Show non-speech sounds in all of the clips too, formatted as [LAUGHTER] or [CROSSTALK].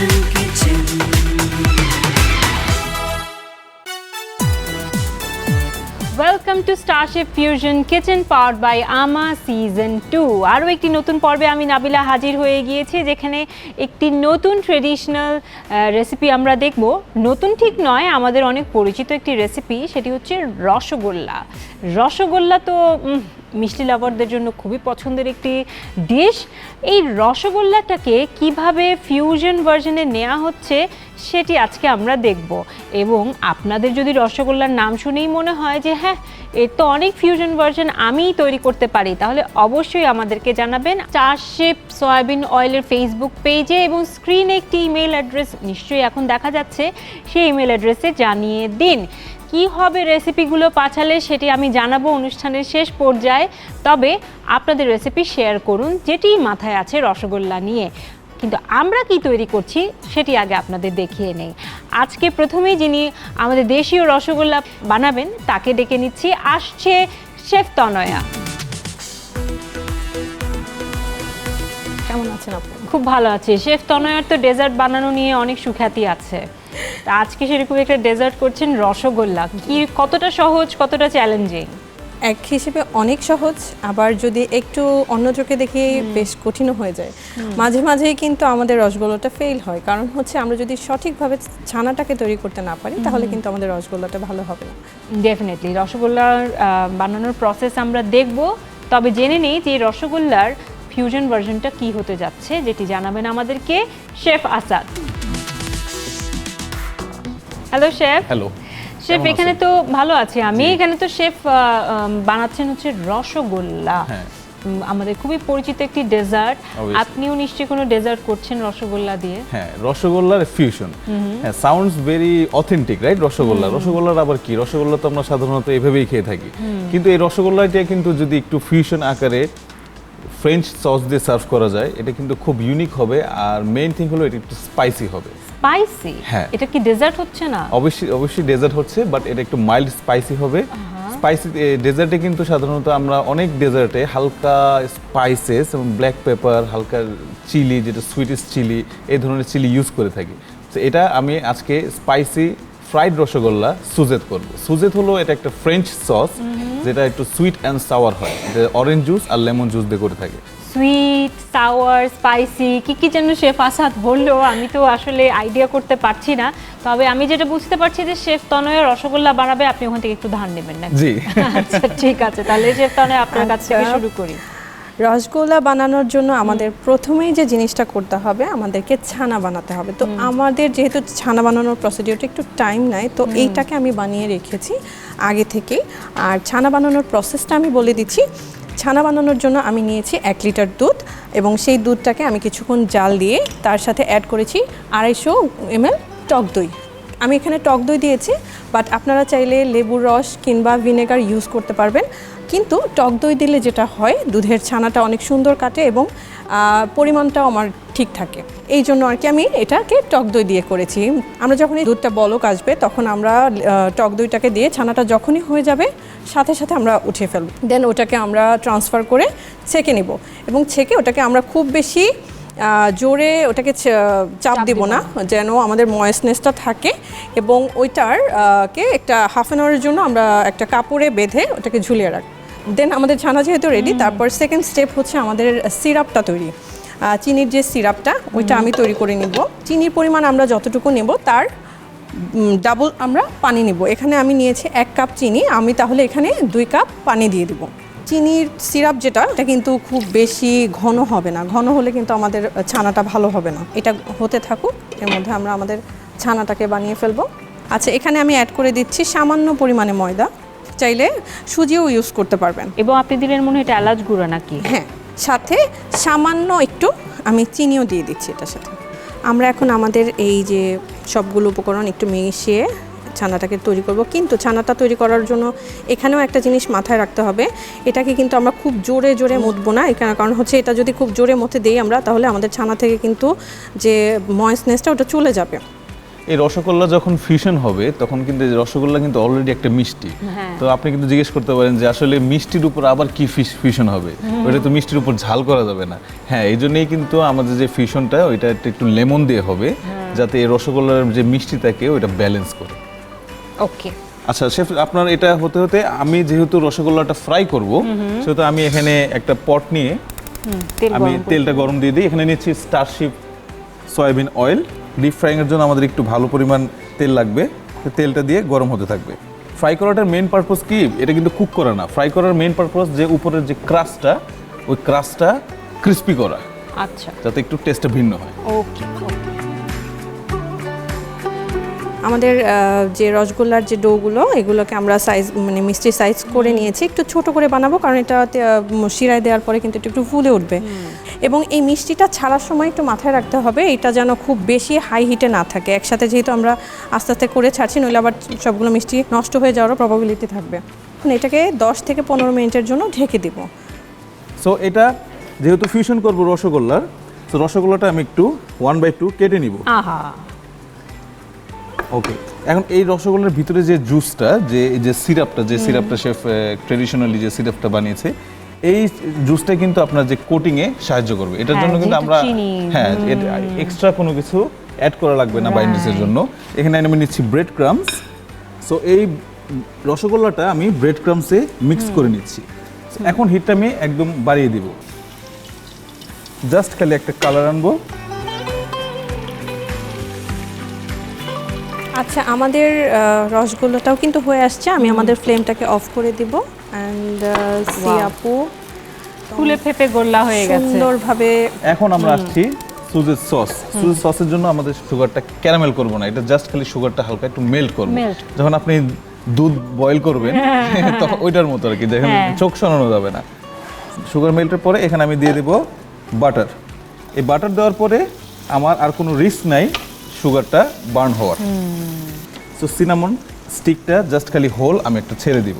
you welcome to star chef fusion kitchen power by আমা season two আরও একটি নতুন পর্বে আমি নাবিলা হাজির হয়ে গিয়েছি, যেখানে একটি নতুন ট্রেডিশনাল রেসিপি আমরা দেখব। নতুন ঠিক নয়, আমাদের অনেক পরিচিত একটি রেসিপি সেটি হচ্ছে রসগোল্লা। রসগোল্লা তো মিষ্টি লাভারদের জন্য খুবই পছন্দের একটি ডিশ এই রসগোল্লাটাকে কীভাবে ফিউশন ভার্জনে নেওয়া হচ্ছে সেটি আজকে আমরা দেখব। এবং আপনাদের যদি রসগোল্লার নাম শুনেই মনে হয় যে হ্যাঁ এর তো অনেক ফিউশন ভার্জন আমিই তৈরি করতে পারি, তাহলে অবশ্যই আমাদেরকে জানাবেন চারশেপ সয়াবিন অয়েলের ফেসবুক পেজে এবং স্ক্রিনে একটি ইমেল অ্যাড্রেস নিশ্চয়ই এখন দেখা যাচ্ছে। সেই ইমেল অ্যাড্রেসে জানিয়ে দিন। কি হবে রেসিপিগুলো পাঠালে সেটি আমি জানাব অনুষ্ঠানের শেষ পর্যায়ে। তবে আপনাদের রেসিপি শেয়ার করুন, যেটি মাথায় আছে রসগোল্লা নিয়ে। কিন্তু আমরা কি তৈরি করছি সেটি আগে আপনাদের দেখিয়ে নেই। আজকে প্রথমেই যিনি আমাদের দেশীয় রসগোল্লা বানাবেন তাকে ডেকে নিচ্ছি আসছে শেফ তনয়া। কেমন আছেন আপনি? খুব ভালো আছে। শেফ তনয়ার তো ডেজার্ট বানানো নিয়ে অনেক সুখ্যাতি আছে। আজকে সেরকম একটা ডেজার্ট করছেন রসগোল্লা। কি কতটা সহজ কতটা চ্যালেঞ্জিং। এক হিসেবে অনেক সহজ আবার যদি একটু অন্য চোখে দেখি বেশ কঠিনও হয়ে যায়। মাঝে মাঝেই কিন্তু আমাদের রসগোল্লাটা ফেল হয় কারণ হচ্ছে আমরা যদি সঠিকভাবে ছানাটাকে তৈরি করতে না পারি তাহলে কিন্তু আমাদের রসগোল্লাটা ভালো হবে না। ডেফিনেটলি রসগোল্লার বানানোর প্রসেস আমরা দেখব তবে জেনে নেই যে এই রসগোল্লার ফিউশন ভার্সনটা কি হতে যাচ্ছে যেটি জানাবেন আমাদেরকে chef Asad. Hello chef. Hello chef এখানে তো ভালো আছে আমি। এখানে তো শেফ বানাচ্ছেন হচ্ছে রসগোল্লা। হ্যাঁ। আমাদের খুবই পরিচিত একটি ডেজার্ট আপনিও নিশ্চয়ই কোনো ডেজার্ট করছেন রসগোল্লা দিয়ে? হ্যাঁ রসগোল্লার ফিউশন হ্যাঁ sounds very authentic right rasgulla. রসগোল্লার আবার কি? রসগোল্লা তো আমরা সাধারণত এভাবেই খেয়ে থাকি। কিন্তু এই রসগোল্লাটা কিন্তু যদি একটু ফিউশন আকারে ফ্রেঞ্চ সস দিয়ে সার্ভ করা যায় এটা কিন্তু খুব ইউনিক হবে। আর মেইন থিং হলো এটা একটু স্পাইসি হবে। স্পাইসি হ্যাঁ। এটা কি ডেজার্ট হচ্ছে না? অবশ্যই অবশ্যই ডেজার্ট হচ্ছে বাট এটা একটু মাইল্ড স্পাইসি হবে। স্পাইসি ডেজার্টে কিন্তু সাধারণত আমরা অনেক ডেজার্টে হালকা স্পাইসেস এবং ব্ল্যাক পেপার হালকা চিলি যেটা সুইটিস চিলি এই ধরনের চিলি ইউজ করে থাকি। তো এটা আমি আজকে স্পাইসি ফ্রাইড রসগোল্লা সুজেত করব। সুজেত হলো এটা একটা ফ্রেঞ্চ সস যেটা একটু সুইট অ্যান্ড সাওয়ার হয় অরেঞ্জ জুস আর লেমন জুস দিয়ে করে থাকে। সুইট সাওয়ার স্পাইসি কি কি যেন শেফ আসাদ বলল আমি তো আসলে আইডিয়া করতে পারছি না। তবে আমি যেটা বুঝতে পারছি যে শেফ তনয় রসগোল্লা বানাবে আপনি ওখান থেকে একটু ধান নেবেন না জি। আচ্ছা ঠিক আছে তাহলে শেফ তনয় আপনার কাছ থেকে আচ্ছা। শুরু করি। রসগোল্লা বানানোর জন্য আমাদের প্রথমেই যে জিনিসটা করতে হবে আমাদেরকে ছানা বানাতে হবে। তো আমাদের যেহেতু ছানা বানানোর প্রসিডিওরটা একটু টাইম নেয় তো এইটাকে আমি বানিয়ে রেখেছি আগে থেকেই। আর ছানা বানানোর প্রসেসটা আমি বলে দিচ্ছি। ছানা বানানোর জন্য আমি নিয়েছি এক লিটার দুধ এবং সেই দুধটাকে আমি কিছুক্ষণ জাল দিয়ে তার সাথে অ্যাড করেছি আড়াইশো এমএল টক দই। আমি এখানে টক দই দিয়েছি বাট আপনারা চাইলে লেবুর রস কিংবা ভিনেগার ইউজ করতে পারবেন। কিন্তু টক দই দিলে যেটা হয়, দুধের ছানাটা অনেক সুন্দর কাটে এবং পরিমাণটাও আমার ঠিক থাকে। এই জন্য আর কি আমি এটাকে টক দই দিয়ে করেছি। আমরা যখনই দুধটা বলক আসবে তখন আমরা টক দইটাকে দিয়ে ছানাটা যখনই হয়ে যাবে সাথে সাথে আমরা উঠিয়ে ফেলব। দেন ওটাকে আমরা ট্রান্সফার করে ছেঁকে নিব এবং ছেঁকে ওটাকে আমরা খুব বেশি জোরে ওটাকে চাপ দিব না যেন আমাদের ময়েসনেসটা থাকে এবং ওইটার কে একটা হাফ অ্যান আওয়ারের জন্য আমরা একটা কাপড়ে বেঁধে ওটাকে ঝুলিয়ে রাখ দেন আমাদের ছানা যেহেতু রেডি তারপর সেকেন্ড স্টেপ হচ্ছে আমাদের সিরাপটা তৈরি। চিনির যে সিরাপটা ওইটা আমি তৈরি করে নিব। চিনির পরিমাণ আমরা যতটুকু নেব তার ডাবল আমরা পানি নিব। এখানে আমি নিয়েছি এক কাপ চিনি আমি তাহলে এখানে দুই কাপ পানি দিয়ে দিব। চিনির সিরাপ যেটা এটা কিন্তু খুব বেশি ঘন হবে না। ঘন হলে কিন্তু আমাদের ছানাটা ভালো হবে না। এটা হতে থাকুক এর মধ্যে আমরা আমাদের ছানাটাকে বানিয়ে ফেলব। আচ্ছা এখানে আমি অ্যাড করে দিচ্ছি সামান্য পরিমাণে ময়দা। চাইলে সুজিও ইউজ করতে পারবেন। এবং আপনি দিলেন মনে হয় এটা এলাচ গুঁড়া নাকি? হ্যাঁ সাথে সামান্য একটু আমি চিনিও দিয়ে দিচ্ছি এটার সাথে। আমরা এখন আমাদের এই যে সবগুলো উপকরণ একটু মিশিয়ে ছানাটাকে তৈরি করব। কিন্তু ছানাটা তৈরি করার জন্য এখানেও একটা জিনিস মাথায় রাখতে হবে। এটাকে কিন্তু আমরা খুব জোরে জোরে মুতবো না। এখানে কারণ হচ্ছে এটা যদি খুব জোরে মতে দেই আমরা তাহলে আমাদের ছানা থেকে কিন্তু যে ময়েসনেসটা ওটা চলে যাবে। এই রসগোল্লা যখন ফিউশন হবে তখন কিন্তু রসগোল্লা কিন্তু অলরেডি একটা মিষ্টি। হ্যাঁ। তো আপনি কিন্তু জিজ্ঞেস করতে পারেন যে আসলে মিষ্টির উপর আবার কি ফিউশন হবে? ওটা তো মিষ্টির উপর ঝাল করা যাবে না। হ্যাঁ এই জন্যই কিন্তু আমাদের যে ফিউশনটা ওইটা একটু লেমন দিয়ে হবে হ্যাঁ। যাতে এই রসগোল্লার যে মিষ্টি থাকে ওইটা ব্যালেন্স করে। ওকে আচ্ছা শেফ আপনার এটা হতে হতে আমি যেহেতু রসগোল্লাটা ফ্রাই করব সেহেতু আমি এখানে একটা পট নিয়ে আমি তেলটা গরম দিয়ে দিই। এখানে নিচ্ছি স্টারশিপ সয়াবিন অয়েল ডিপ ফ্রাইংয়ের জন্য আমাদের একটু ভালো পরিমাণ তেল লাগবে। তেলটা দিয়ে গরম হতে থাকবে। ফ্রাই করাটার মেন পারপোজ কি? এটা কিন্তু কুক করা না। ফ্রাই করার মেন পারপোজ যে উপরের যে ক্রাস্টটা ওই ক্রাস্টটা ক্রিস্পি করা। আচ্ছা। যাতে একটু টেস্টটা ভিন্ন হয়। ওকে আমাদের যে রসগোল্লার যে ডোগুলো এগুলোকে আমরা সাইজ মানে মিষ্টি সাইজ করে নিয়েছি। একটু ছোট করে বানাবো কারণ এটা শিরায় দেওয়ার পরে কিন্তু একটু একটু ফুলে উঠবে। এবং এই মিষ্টিটা ছাড়ার সময় একটু মাথায় রাখতে হবে এটা যেন খুব বেশি হাই হিটে না থাকে। একসাথে যেহেতু আমরা আস্তে আস্তে করে ছাড়ছি নইলে আবার সবগুলো মিষ্টি নষ্ট হয়ে যাওয়ারও প্রবাবিলিটি থাকবে। এখন এটাকে দশ থেকে পনেরো মিনিটের জন্য ঢেকে দিব। সো এটা যেহেতু ফিউশন করব রসগোল্লার তো রসগোল্লাটা আমি একটু ওয়ান বাই টু কেটে নিব। আহা। ওকে এখন এই রসগোল্লার ভিতরে যে জুসটা যে যে সিরাপটা যে সিরাপটা শেফ ট্রেডিশনালি যে সিরাপটা বানিয়েছে এই জুসটা কিন্তু আপনার যে কোটিংয়ে এ সাহায্য করবে। এটার হ্যাঁ, জন্য কিন্তু আমরা হ্যাঁ এক্সট্রা কোনো কিছু অ্যাড করা লাগবে না বাইন্ডিসের জন্য। এখানে আমি নিচ্ছি ব্রেড ক্রামস সো এই রসগোল্লাটা আমি ব্রেড ক্রামসে মিক্স করে নিচ্ছি। এখন হিটটা আমি একদম বাড়িয়ে দিব। জাস্ট খালি একটা কালার আনব। আচ্ছা আমাদের রসগোল্লাটাও কিন্তু হয়ে আসছে। আমি আমাদের ফ্লেমটাকে অফ করে দিব। And see Wow. আপু ফুলে ফেপে গোল্লা হয়ে গেছে। সুন্দরভাবে এখন আমরা আসছি সুজের সস। সুজের সসের জন্য আমাদের সুগারটা ক্যারামেল করব না। এটা জাস্ট খালি সুগারটা হালকা একটু মেল্ট করব। যখন আপনি দুধ বয়েল করবেন [LAUGHS] তখন ওইটার মতো আর কি দেখেন হ্যাঁ। চোখ সরানো যাবে না। সুগার মেল্টের পরে এখানে আমি দিয়ে দেব বাটার এই বাটার দেওয়ার পরে আমার আর কোনো রিস্ক নাই। সুগারটা বার্ন হওয়ার। সো সিনামন স্টিকটা জাস্ট খালি হোল আমি একটা ছেড়ে দিব।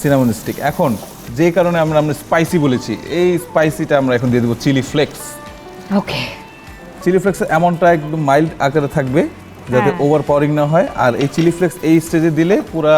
সিনামন স্টিক এখন যে কারণে আমরা আমরা স্পাইসি বলেছি এই স্পাইসিটা আমরা এখন দিয়ে দেবো চিলি ফ্লেক্স ওকে চিলি ফ্লেক্সের অ্যামাউন্টটা একদম মাইল্ড আকারে থাকবে যাতে হ্যাঁ। ওভার পাওয়ারিং না হয়। আর এই চিলি ফ্লেক্স এই স্টেজে দিলে পুরা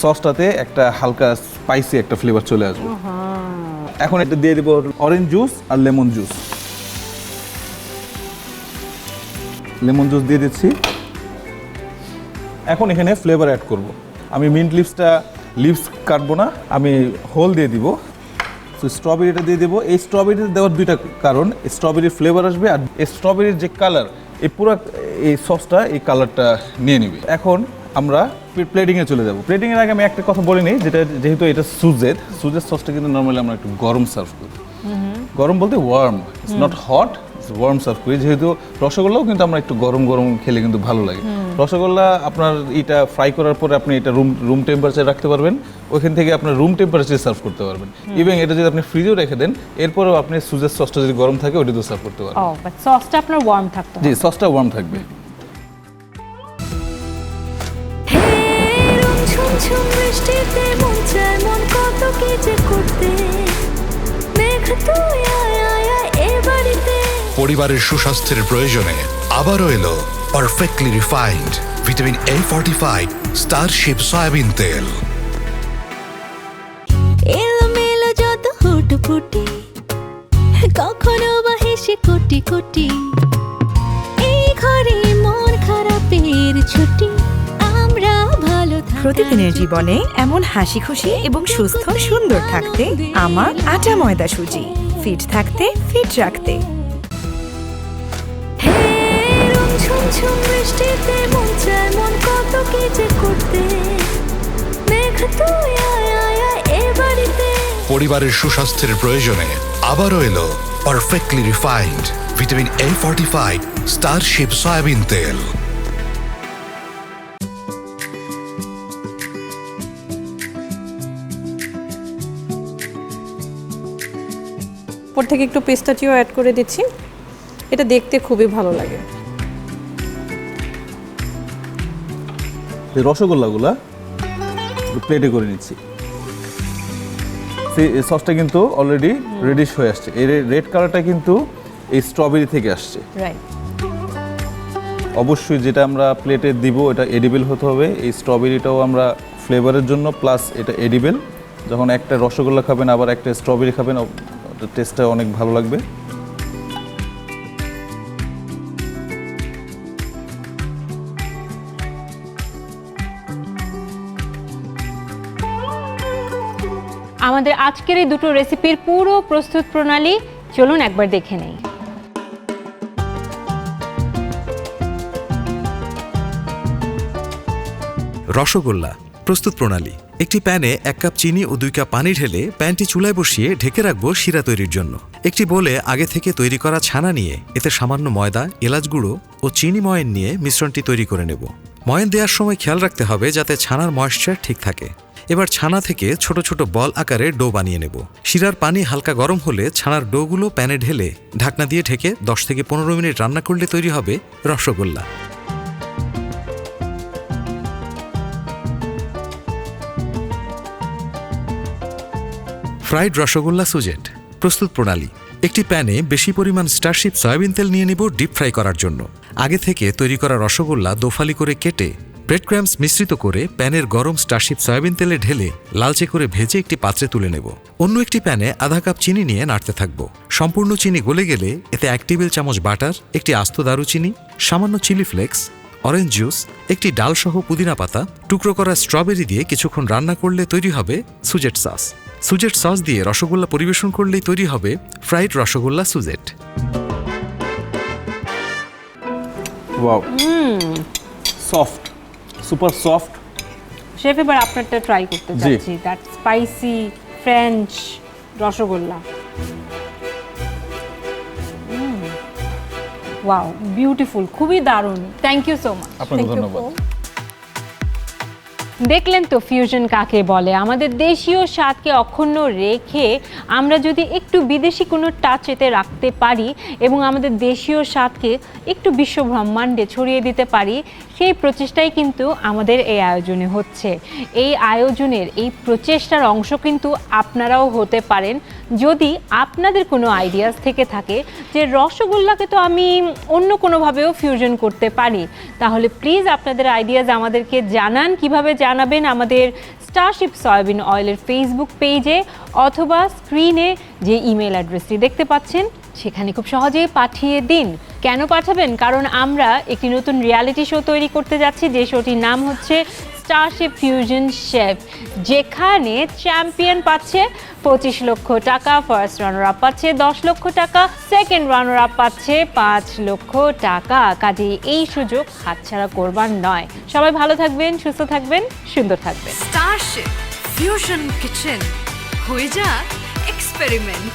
সসটাতে একটা হালকা স্পাইসি একটা ফ্লেভার চলে আসবে। এখন এটা দিয়ে দেবো অরেঞ্জ জুস আর লেমন জুস লেমন জুস দিয়ে দিচ্ছি। এখন এখানে ফ্লেভার অ্যাড করব। আমি মিন্ট লিভসটা লিভস কাটবো না আমি হোল দিয়ে দিব। তো স্ট্রবেরিটা দিয়ে দেবো। এই স্ট্রবেরি দেওয়ার দুইটা কারণ স্ট্রবেরির ফ্লেভার আসবে আর এই স্ট্রবেরির যে কালার এই পুরো এই সসটা এই কালারটা নিয়ে নিবে। এখন আমরা প্লেটিংয়ে চলে যাব। প্লেটিংয়ের আগে আমি একটা কথা বলে নিই যেটা যেহেতু এটা সুজের সুজের সসটা কিন্তু নর্মালি আমরা একটু গরম সার্ভ করি। গরম বলতে warm it's not hot warm serve করি। যেহেতু রসগোল্লাও কিন্তু আমরা একটু গরম গরম খেলে কিন্তু ভালো লাগে। রসগোল্লা আপনার এটা ফ্রাই করার পরে আপনি এটা রুম রুম টেম্পারেচার রাখতে পারবেন। ওইখান থেকে আপনার রুম টেম্পারেচার সার্ভ করতে পারবেন। ইভেন এটা যদি আপনি ফ্রিজেও রেখে দেন এরপরেও আপনি সুজের সসটা যদি গরম থাকে ওটা সার্ভ করতে পারবেন। সসটা আপনার ওয়ার্ম থাকতে জি সসটা ওয়ার্ম থাকবে। ঝুমঝুম বৃষ্টিতে মন চায় মন কত কি যে করতে। মেঘ তুই পরিবারের সুস্বাস্থ্যের প্রয়োজনে আবারও এলো perfectly refined vitamin A forty five Starship soybean তেল। এলোমেলো যত হুটফুটি কখনো বা হেসে কোটি কোটি। এই ঘরে মন খারাপের ছুটি আমরা ভালো প্রতিদিনের জীবনে এমন হাসি খুশি এবং সুস্থ সুন্দর থাকতে আমার আটা ময়দা সুজি ফিট থাকতে ফিট রাখতে। বৃষ্টিতে মন চায় মন কত কি যে করতে। মেঘ তুই আয় আয় আয় এ বাড়িতে। পরিবারের সুস্বাস্থ্যের প্রয়োজনে আবারও এলো perfectly refined vitamin A forty five Starship soybean তেল। উপর থেকে একটু পেস্তাচিও অ্যাড করে দিচ্ছি। এটা দেখতে খুবই ভালো লাগে। রসগোল্লাগুলা প্লেটে করে নিচ্ছি। সেই সসটা কিন্তু অলরেডি রেডিশ হয়ে আসছে। এর রেড কালারটা কিন্তু এই স্ট্রবেরি থেকে আসছে। অবশ্যই যেটা আমরা প্লেটে দিব এটা এডিবেল হতে হবে। এই স্ট্রবেরিটাও আমরা ফ্লেভারের জন্য প্লাস এটা এডিবেল যখন একটা রসগোল্লা খাবেন আবার একটা স্ট্রবেরি খাবেন টেস্টটা অনেক ভালো লাগবে। আজকের এই দুটো রেসিপির পুরো প্রস্তুত প্রণালী চলুন একবার দেখে নেই। রসগোল্লা, প্রস্তুত প্রণালী। একটি প্যানে এক কাপ চিনি ও দুই কাপ পানি ঢেলে প্যানটি চুলায় বসিয়ে ঢেকে রাখব শিরা তৈরির জন্য। একটি বলে আগে থেকে তৈরি করা ছানা নিয়ে, এতে সামান্য ময়দা, এলাচ গুঁড়ো ও চিনি ময়ন নিয়ে মিশ্রণটি তৈরি করে নেব। ময়ন দেওয়ার সময় খেয়াল রাখতে হবে যাতে ছানার ময়েশ্চার ঠিক থাকে। এবার ছানা থেকে ছোট ছোট বল আকারে ডো বানিয়ে নেব। শিরার পানি হালকা গরম হলে ছানার ডোগুলো প্যানে ঢেলে ঢাকনা দিয়ে ঢেকে দশ থেকে পনেরো মিনিট রান্না করলে তৈরি হবে রসগোল্লা। ফ্রাইড রসগোল্লা সুজেট, প্রস্তুত প্রণালী। একটি প্যানে বেশি পরিমাণ স্টারশিপ সয়াবিন তেল নিয়ে নেব ডিপ ফ্রাই করার জন্য। আগে থেকে তৈরি করা রসগোল্লা দোফালি করে কেটে ব্রেড ক্র্যাম্পস মিশ্রিত করে প্যানের গরম স্টারশিপ সয়াবিন তেলে ঢেলে লালচে করে ভেজে একটি পাত্রে তুলে নেব। অন্য একটি প্যানে আধা কাপ চিনি নিয়ে নাড়তে থাকব। সম্পূর্ণ চিনি গলে গেলে এতে এক টেবিল চামচ বাটার একটি আস্ত দারুচিনি সামান্য চিলি ফ্লেক্স অরেঞ্জ জুস একটি ডালসহ পুদিনা পাতা টুকরো করা স্ট্রবেরি দিয়ে কিছুক্ষণ রান্না করলে তৈরি হবে সুজেট সস। সুজেট সস দিয়ে রসগোল্লা পরিবেশন করলেই তৈরি হবে fried rasgulla suzette. Wow soft super soft. Chef এবার আপনারটা ট্রাই করতে। চাচ্ছি। That spicy French rasgulla. Wow beautiful খুবই দারুণ। থ্যাংক ইউ সো মাচ আপনাকে ধন্যবাদ। দেখলেন তো ফিউশন কাকে বলে? আমাদের দেশীয় স্বাদকে অক্ষুণ্ণ রেখে আমরা যদি একটু বিদেশি কোনো টাচ এতে রাখতে পারি এবং আমাদের দেশীয় স্বাদকে একটু বিশ্ব ব্রহ্মাণ্ডে ছড়িয়ে দিতে পারি সেই প্রচেষ্টাই কিন্তু আমাদের এই আয়োজনে হচ্ছে। এই আয়োজনের এই প্রচেষ্টার অংশ কিন্তু আপনারাও হতে পারেন। যদি আপনাদের কোনো আইডিয়াস থেকে থাকে যে রসগোল্লাকে তো আমি অন্য কোনোভাবেও ফিউশন করতে পারি, তাহলে প্লিজ আপনাদের আইডিয়াস আমাদেরকে জানান। কীভাবে জানাবেন আমাদের স্টারশিপ সয়াবিন অয়েলের ফেসবুক পেজে অথবা স্ক্রিনে যে ইমেল অ্যাড্রেসটি দেখতে পাচ্ছেন, সেখানে খুব সহজেই পাঠিয়ে দিন। কেন পাঠাবেন? কারণ আমরা একটি নতুন রিয়ালিটি শো তৈরি করতে যাচ্ছি, যে শোটির নাম হচ্ছে স্টারশিপ ফিউশন শেফ যেখানে চ্যাম্পিয়ন পাচ্ছে পঁচিশ লক্ষ টাকা ফার্স্ট রানার আপ পাচ্ছে দশ লক্ষ টাকা সেকেন্ড রানার আপ পাচ্ছে পাঁচ লক্ষ টাকা। কাজে এই সুযোগ হাতছাড়া করবার নয়। সবাই ভালো থাকবেন, সুস্থ থাকবেন, সুন্দর থাকবেন। স্টারশিপ ফিউশন কিচেন হয়ে যা এক্সপেরিমেন্ট